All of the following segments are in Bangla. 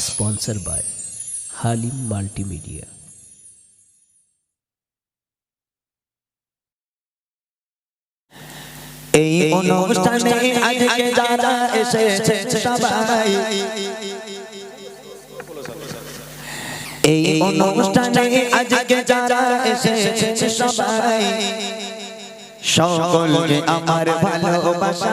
Sponsor by Halim multimedia. এই অনুষ্ঠানে আজকে যারা এসেছে সবাই। এই অনুষ্ঠানে আজকে যারা এসেছে সবাই। সকলকে আমার ভালোবাসা।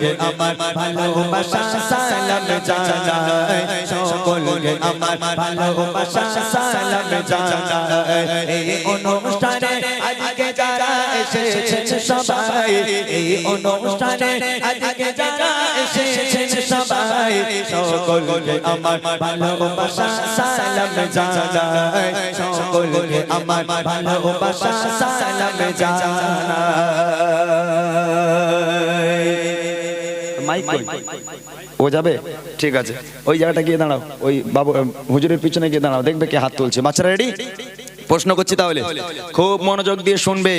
সকলকে আমার ভালোবাসা, সালাম জানাই। সকলকে আমার ভালোবাসা, সালাম জানাই। এই অনুষ্ঠানে আজকে যারা এসেছে সবাই, এই অনুষ্ঠানে আজকে যারা এসেছে সবাই, সকলকে আমার ভালোবাসা, সালাম জানাই। সকলকে আমার ভালোবাসা, সালাম জানাই। মাইক ও যাবে ঠিক আছে ওই জায়গাটা গিয়ে দাঁড়াও ওই বাবু হুজুরের পিছনে গিয়ে দাঁড়াও দেখবে কে হাত তুলছে বাচ্চারা রেডি প্রশ্ন করছি তাহলে খুব মনোযোগ দিয়ে শুনবে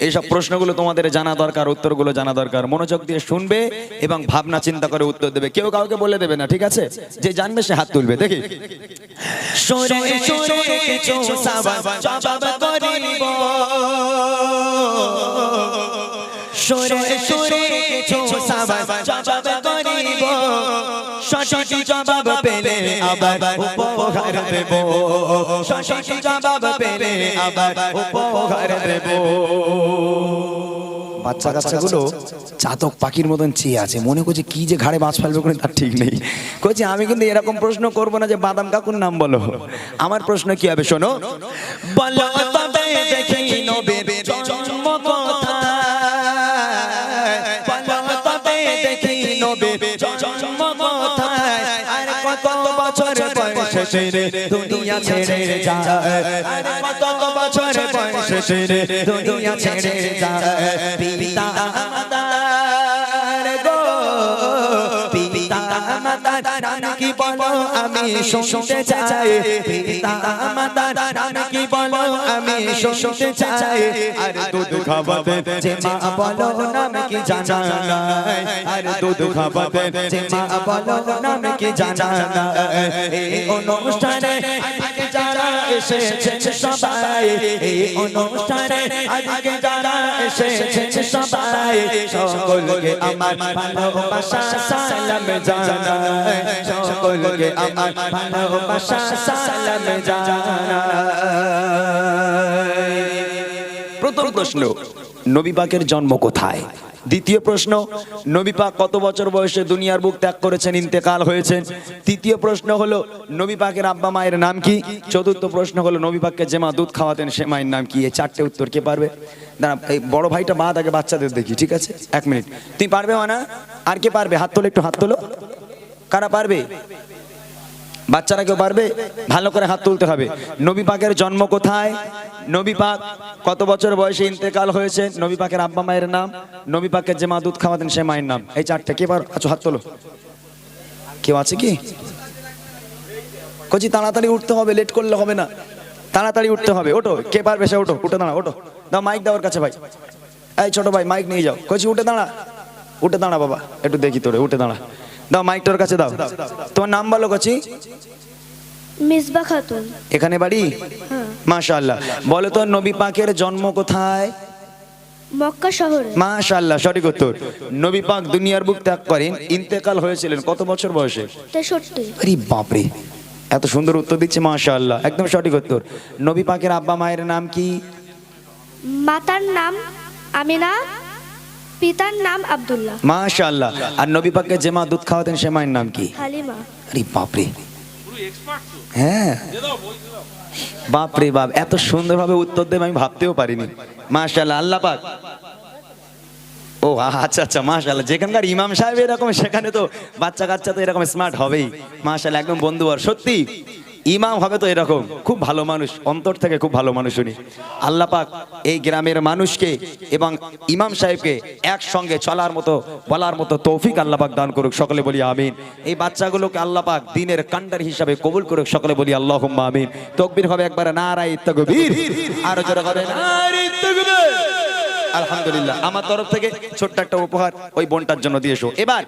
এইসব প্রশ্নগুলো তোমাদের জানা দরকার উত্তরগুলো জানা দরকার মনোযোগ দিয়ে শুনবে এবং ভাবনা চিন্তা করে উত্তর দেবে কেউ কাউকে বলে দেবে না ঠিক আছে যে জানবে সে হাত তুলবে দেখি জবাব করিব সরে সরে কিছু জবাব করিব। সঠিক জবাব পেলে আবার উপহার দেব। সঠিক জবাব পেলে আবার উপহার দেব। বাচ্চা কাচ্চাগুলো চাতক পাখির মতন চেয়ে আছে। মনে করছে কি যে ঘাড়ে মাছ ফেলবে কোনো তার ঠিক নেই। কইছে আমি কিন্তু এরকম প্রশ্ন করব না যে বাদাম কাকুর নাম বলো। আমার প্রশ্ন কি হবে শোনো? বলো তবে দেখি বয়সে ছেড়ে দুনিয়া ছেড়ে যায়। আর কত বছর বয়সে ছেড়ে দুনিয়া ছেড়ে যায়। পিতা মাতার গো। মাতার নাম কি বলো আমি শুনতে চাই? পিতা মাতার নাম কি বলো আমি শুনতে চাই? আর দুধ খাওয়াতে যে মা বলো নাম কি জানা আর দুধ খাওয়াতে যে মা বলো নাম কি জানা এই অনুষ্ঠানে আজকে যারা এসেছে সবাই, এই অনুষ্ঠানে আজকে যারা এসেছে সবাই, সকলকে আমার ভালোবাসা, সালাম প্রথম প্রশ্ন, নবী পাকের জন্ম কোথায়? দ্বিতীয় প্রশ্ন, নবী পাক কত বছর বয়সে দুনিয়ার বুক ত্যাগ করেছেন, ইন্তেকাল হয়েছেন? তৃতীয় প্রশ্ন হলো, নবী পাকের আব্বা মায়ের নাম কি? চতুর্থ প্রশ্ন হলো, নবী পাককে যে মা দুধ খাওয়াতেন, সে মায়ের নাম কি? এই চারটে উত্তর কে পারবে? দাঁড়া এই বড় ভাইটা বাদ আগে বাচ্চাদের দেখি, ঠিক আছে? এক মিনিট। তুই পারবে মানা? আর কে পারবে? হাত তোলো, একটু হাত তোলো। কারা পারবে? বাচ্চারা কেউ পারবে? ভালো করে হাত তুলতে হবে। নবী পাকের জন্ম কোথায়? নবী পাক কত বছর বয়সে ইন্তেকাল হয়েছে? নবী পাকের আব্বা মায়ের নাম? নবী পাকের যে মা দুধ খাওয়াতেন সে মায়ের নাম। এই চারটে, কে পার? আচ্ছা হাত তোলো। কেউ আছে কি? কচি, তাড়াতাড়ি উঠতে হবে, লেট করলে হবে না। তাড়াতাড়ি উঠতে হবে ওটো কে পারবে সে ওটো উঠে দাঁড়া ওটো দাও মাইক দেওয়ার কাছে ভাই। এই ছোট ভাই মাইক নিয়ে যাও। কচি, উঠে দাঁড়া। উঠে দাঁড়া বাবা, একটু দেখি তোরে, উঠে দাঁড়া। দাও মাইক তোর কাছে দাও। তোমার নাম বলো মিসবা খাতুন। এখানে বাড়ি? হ্যাঁ। মাশাআল্লাহ। বলো তো নবী পাকের জন্ম কোথায়? মক্কা শহরে। মাশাআল্লাহ সঠিক উত্তর। নবী পাক দুনিয়ার বুক ত্যাগ করেন ইন্তেকাল হয়েছিলেন। কত বছর বয়সে? আরে এত সুন্দর উত্তর দিচ্ছে মাশাআল্লাহ। একদম সঠিক উত্তর। নবী পাকের আব্বা মায়ের নাম কি? মাতার নাম আমিনা পিতার নাম আব্দুল্লাহ। মাশাআল্লাহ। আর নবী পাককে যে মা দুধ খাওয়াতেন সে মায়ের নাম কি? হালিমা। আরে বাপরে। হ্যাঁ। বাপ রে বাপ এত সুন্দরভাবে উত্তর দেবে আমি ভাবতেও পারিনি। মাশাআল্লাহ আল্লাহ পাক। ও আচ্ছা আচ্ছা মাশাআল্লাহ যেখানকার ইমাম সাহেব এরকম সেখানে তো বাচ্চা কাচ্চা তো এরকম স্মার্ট হবেই। মাশাআল্লাহ একদম বন্ধুবার সত্যি। ইমাম হবে তো এরকম। খুব ভালো মানুষ, অন্তর থেকে খুব ভালো মানুষ উনি। আল্লাহ পাক এই গ্রামের মানুষকে এবং ইমাম সাহেবকে একসঙ্গে চলার মতো, বলার মতো তৌফিক আল্লাহ পাক দান করুক, সকলে বলি আমিন। এই বাচ্চাগুলোকে আল্লাহ পাক দিনের কান্ডার হিসাবে কবুল করুক, সকলে বলি আল্লাহ আমিন। তকবির হবে একবার নারাই তকবীর। আরও জোরে হবে আলহামদুলিল্লাহ। আমার তরফ থেকে ছোট্ট একটা উপহার ওই বোনটার জন্য দিয়ে এসো। এবার,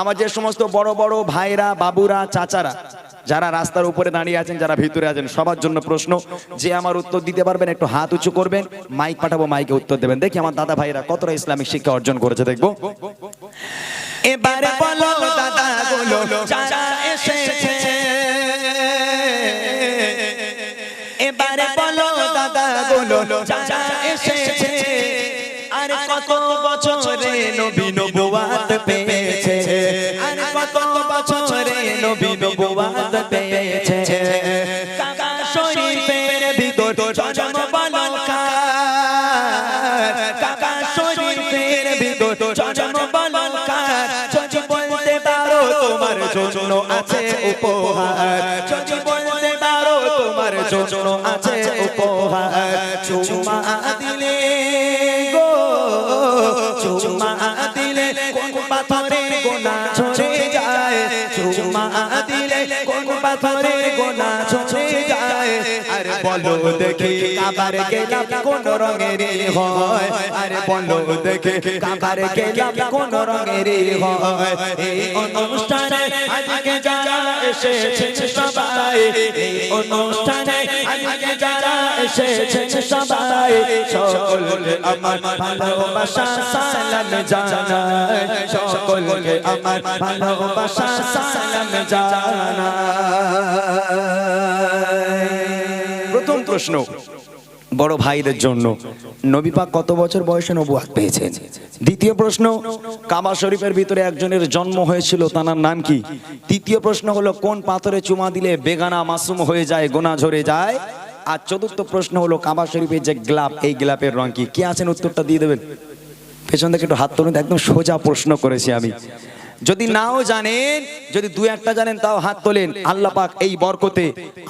আমার যে সমস্ত বড় বড় ভাইরা, বাবুরা, চাচারা যারা রাস্তার উপরে দাঁড়িয়ে আছেন, যারা ভিতরে আছেন, সবার জন্য প্রশ্ন, যে আমার উত্তর দিতে পারবেন, একটু হাত উঁচু করবেন, মাইক পাঠাবো, মাইকে উত্তর দেবেন। দেখি আমার দাদা ভাইরা কতটা ইসলামিক শিক্ষা অর্জন করেছে, দেখব। এবারে বলো দাদা গুলো এসেছে। এবারে কত পেয়েছে কাকা শরীফের ভিতর জন্ম বালকার। কাকা শরীফের ভিতর জন্ম বালকার। যদি বলতে পারো তোমার জন্য আছে উপহার। যদি বলতে পারো তোমার জন্য আছে উপহার। চুমা দিলে গো, চুমা দিলে কোন পাথরে গোনা ঝরে যায়। চুমা দিলে পাথরে গোনা ঝরে যায়। আরে বলো দেখি কাবার গেলাম কোন রঙের হয়। আরে বলো দেখি কাবার গেলাম কোন রঙের হয়। এই অনুষ্ঠানে আজকে যারা এসেছে সবাই এই অনুষ্ঠানে আজকে যারা এসেছে সবাই সকলকে আমার ভালোবাসা সালাম জানাই। সকলকে আমার ভালোবাসা সালাম জানাই। প্রথম প্রশ্ন, বড় ভাইদের জন্য নবী পাক কত বছর বয়সে নবুয়াত পেয়েছেন? দ্বিতীয় প্রশ্ন, কাবা শরীফের ভিতরে একজনের জন্ম হয়েছিল তার নাম কি? তৃতীয় প্রশ্ন হলো, কোন পাথরে চুমা দিলে বেগানা মাসুম হয়ে যায়, গোনা ঝরে যায়? আর চতুর্থ প্রশ্ন হলো, কাবা শরীফের যে গ্লাপ, এই গ্লাপের রং কি? কে আছেন? উত্তরটা দিয়ে দেবেন। পেছন থেকে একটু হাত তুলুন, একদম সোজা প্রশ্ন করেছি আমি। যদি নাও জানেন যদি দু একটা জানেন তাও হাত তোলেন। আল্লাহ পাক এই বরকতে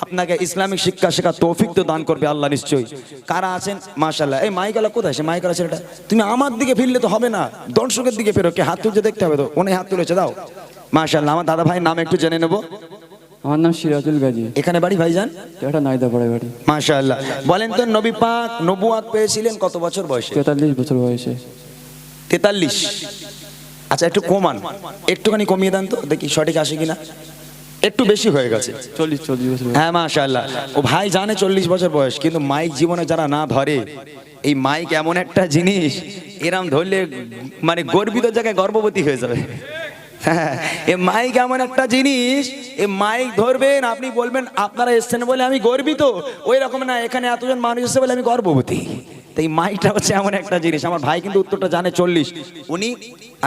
আপনাকে ইসলামিক শিক্ষা শেখা তৌফিক তো দান করবে আল্লাহ নিশ্চয়ই। কারা আছেন? মাশাল্লাহ এই মাইকালা কোথায় সে? মাইকালা ছেলেটা তুমি আমার দিকে ফিরলে তো হবে না। দর্শকের দিকে ফেরো। কে হাত তুলছে দেখতে হবে তো। উনি হাত তুলেছে? দাও। মাশাল্লাহ আমার দাদা ভাইয়ের নাম একটু জেনে নেব। আমার নাম সিরাজুল গাজী। এখানে বাড়ি ভাইজান? এটা নাইদা পড়ে বাড়ি। মাশাল্লাহ বলেন তো নবী পাক নবুয়াত পেয়েছিলেন কত বছর বয়সে? তেতাল্লিশ বছর বয়সে। তেতাল্লিশ। আচ্ছা একটু কমান। একটুখানি কমিয়ে দেন তো দেখি সঠিক আসে কিনা। একটু বেশি হয়ে গেছে। চল্লিশ চল্লিশ বছর হ্যাঁ মাশাআল্লাহ। ও ভাই জানে চল্লিশ বছর বয়স কিন্তু মাইক জীবনে যারা না ধরে এই মাইক এমন একটা জিনিস এরম ধরলে মানে গর্বিত জায়গায় গর্ভবতী হয়ে যাবে। হ্যাঁ, এ মাইক এমন একটা জিনিস এ মাইক ধরবেন আপনি বলবেন আপনারা এসছেন বলে আমি গর্বিত। ওই রকম না এখানে এতজন মানুষ এসেছে বলে আমি গর্ভবতী। তো এই মাইকটা হচ্ছে এমন একটা জিনিস। আমার ভাই কিন্তু উত্তরটা জানে চল্লিশ। উনি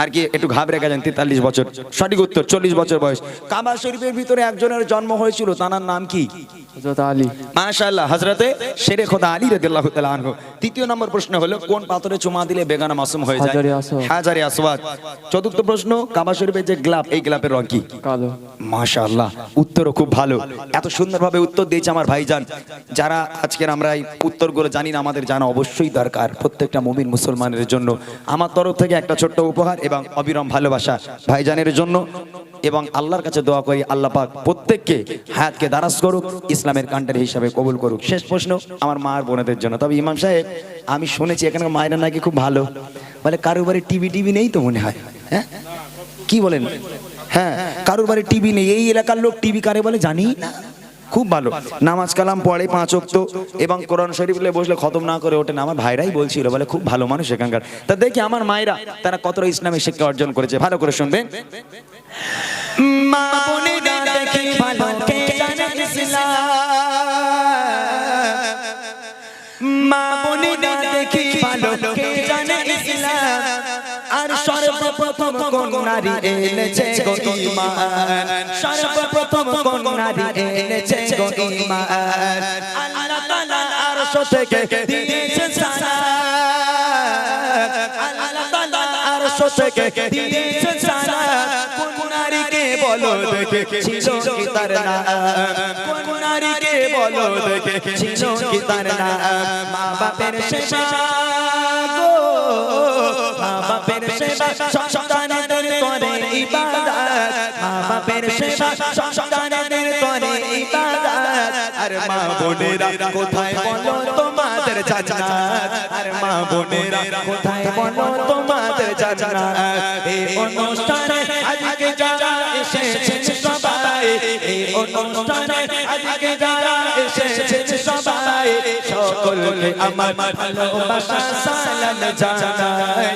আর কি একটু ঘাবড়ে গেছেন তেতাল্লিশ বছর। সঠিক উত্তর চল্লিশ বছর বয়স। কাবা শরীফের ভিতরে একজনের জন্ম হয়েছিল তার নাম কি? আলী। মাশাআল্লাহ হযরতে শেরে খোদা আলী আনহু। তৃতীয় নম্বর প্রশ্ন হলো কোন পাথরে চুমা দিলে বেগানা মাসুম হয়ে যায়? হাজারে আসওয়াদ। চতুর্থ প্রশ্ন কাবা শরীফের যে এই রং কি? কালো। মাশাআল্লাহ উত্তরও খুব ভালো। এত সুন্দরভাবে উত্তর দিয়েছে আমার ভাইজান। যারা আজকের আমরা এই উত্তরগুলো জানি না আমাদের জানা অবশ্যই দরকার প্রত্যেকটা মুমিন মুসলমানের জন্য। আমার তরফ থেকে একটা ছোট্ট উপহার এবং অবিরাম ভালোবাসা ভাইজানের জন্য এবং আল্লাহর কাছে দোয়া করি আল্লাহ পাক প্রত্যেককে হায়াতকে দারাজ করুক, ইসলামের কান্টারি হিসাবে কবুল করুক। শেষ প্রশ্ন আমার মা আর বোনেদের জন্য। তবে ইমাম সাহেব, আমি শুনেছি এখানকার মায়েরা নাকি খুব ভালো। বলে কারও বাড়ি টিভি টিভি নেই তো মনে হয়? হ্যাঁ? কি বলেন? হ্যাঁ কারোর বাড়ি টিভি নেই। এই এলাকার লোক টিভি কারে বলে জানি? না খুব ভালো। নামাজ কালাম পড়ে পাঁচ অক্ত এবং কোরআন শরীফ বসলে খতম না করে ওঠেন আমার ভাইরাই বলছিল, বলে খুব ভালো মানুষ এখানকার। তা দেখি আমার মায়েরা, তারা কতটা ইসলামী শিক্ষা অর্জন করেছে। ভালো করে শুনবেন মা বোনেরা দেখি ভালো কে জানে ইসলাম? নারী এনেছে গো ঈমান সর্বপ্রথম কোন নারী এনেছে গো ঈমান আল্লাহ তাআলা আরশ থেকে দিয়েছে সালাত। আল্লাহ তাআলা আরশ থেকে দিয়েছে ছিল কি তার কোন নারীকে বলো দেখে ছিল কি তার মা বাপের সেবা গো মা বাপের সেবা সন্তানদের করে ইবাদত। মা বাপের সেবা মা বোনেরা, কোথায় বলো তোমাদের জান্নাত? আর মা বোনেরা, কোথায় বলো তোমাদের জান্নাত? এই অনুষ্ঠানে আজকে যারা এসেছেন সবাই এই অনুষ্ঠানে আজকে যারা এসেছেন সবাই, সকলকে আমার ভালোবাসা সালাম জানাই।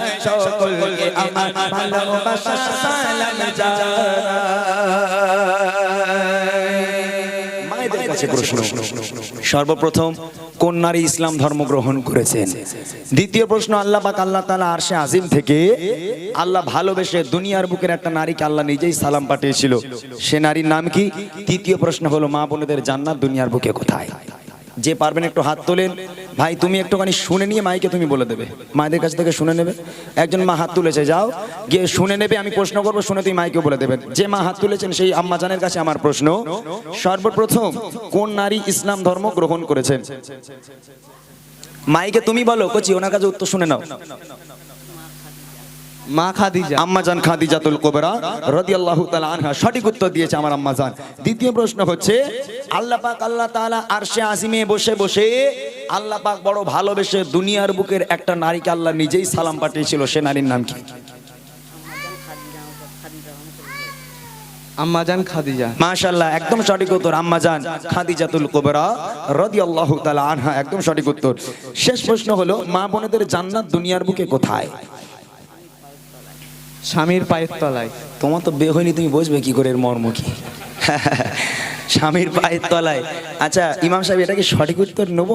সকলকে আমার ভালোবাসা সালাম জানাই। কাছে প্রশ্ন। সর্বপ্রথম, কোন নারী ইসলাম ধর্ম গ্রহণ করেছেন? দ্বিতীয় প্রশ্ন, আল্লাহ পাক, আল্লাহ তালা আরশে আজিম থেকে আল্লাহ ভালোবেসে দুনিয়ার বুকের একটা নারীকে আল্লাহ নিজেই সালাম পাঠিয়েছিল। সে নারীর নাম কি? তৃতীয় প্রশ্ন হলো, মা বোনেদের জান্নাত দুনিয়ার বুকে কোথায়? যে পারবেন একটু হাত তোলেন। ভাই, তুমি একটুখানি শুনে নিয়ে মাইকে তুমি বলে দেবে। মায়েদের কাছ থেকে শুনে নেবে। একজন মা হাত তুলেছে, যাও। গিয়ে শুনে নেবে, আমি প্রশ্ন করব, শুনে তুমি মাইকে বলে দেবেন যে মা হাত তুলেছেন, সেই আম্মা জানের কাছে আমার প্রশ্ন। সর্বপ্রথম, কোন নারী ইসলাম ধর্ম গ্রহণ করেছেন মাইকে তুমি বলো, কচি, ওনার কাছে উত্তর শুনে নাও। মা খাদিজা। আম্মাজান খাদিজাতুল কোবরা রাদিয়াল্লাহু তাআলা আনহা। সঠিক উত্তর দিয়েছে আমার দ্বিতীয় প্রশ্ন হচ্ছে আল্লাহ পাক আল্লাহ তাআলা আরশে আজিমে বসে বসে আল্লাহ পাক বড় ভালোবেসে দুনিয়ার বুকের একটা নারীকে আল্লাহ নিজেই সালাম পাঠিয়েছিল সে নারীর নাম কি? আম্মাজান খাদিজা। মাশাআল্লাহ একদম সঠিক উত্তর আম্মাজান খাদিজাতুল কোবরা রাদিয়াল্লাহু তাআলা আনহা একদম সঠিক উত্তর। শেষ প্রশ্ন হলো মা বোনেদের জান্নাত দুনিয়ার বুকে কোথায়? স্বামীর পায়ের তলায়। তোমার তো বে হয়নি, তুমি বুঝবে কি করে এর মর্ম কি স্বামীর পায়ের তলায়। আচ্ছা ইমাম সাহেব, এটা কি সঠিক উত্তর নেব?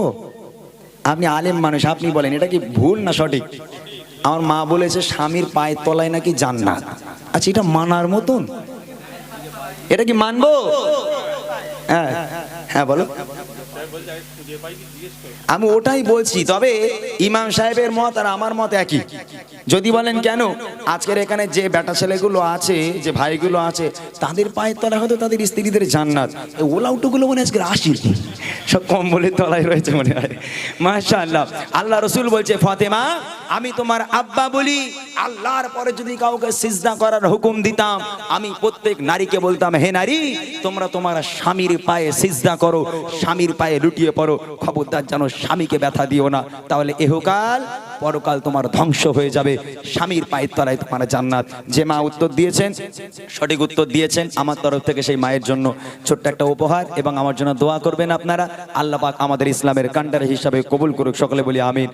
আপনি আলেম মানুষ, আপনি বলেন, এটা কি ভুল না সঠিক? আমার মা বলেছে, স্বামীর পায়ের তলায় নাকি জান্নাত। আচ্ছা এটা মানার মতন? এটা কি মানবো? হ্যাঁ হ্যাঁ বলো। আমি ওটাই বলছি, তবে ইমাম সাহেবের মত আর আমার মত একই। যদি বলেন কেন? আজকের এখানে যে বেটা ছেলেগুলো আছে, যে ভাইগুলো আছে, তাদের পায়ের তলায় হয়তো তাদের স্ত্রীদের জান্নাত। ওলাউটুগুলো মনে আজকে আসি সব কম্বলের তলায় রয়েছে মনে হয়। মাশা আল্লাহ আল্লাহ রসুল বলছে, ফতেমা, আমি তোমার আব্বা বলি আল্লাহর পরে যদি কাউকে সিজদা করার হুকুম দিতাম, আমি প্রত্যেক নারীকে বলতাম, হে নারী, তোমরা তোমার স্বামীর পায়ে সিজদা করো, স্বামীর পায়ে লুটিয়ে পড়ো, খবরদার যেন স্বামীকে ব্যথা দিও না। তাহলে এহকাল, পরকাল তোমার ধ্বংস হয়ে যাবে। স্বামীর পায়ের তলায় তোমার জান্নাত। যে মা উত্তর দিয়েছেন, সঠিক উত্তর দিয়েছেন আমার তরফ থেকে সেই মায়ের জন্য। ছোট্ট একটা উপহার এবং আমার জন্য দোয়া করবেন আপনারা। আল্লাহ পাক আমাদের ইসলামের কান্ডার হিসাবে কবুল করুক, সকলে বলি আমিন।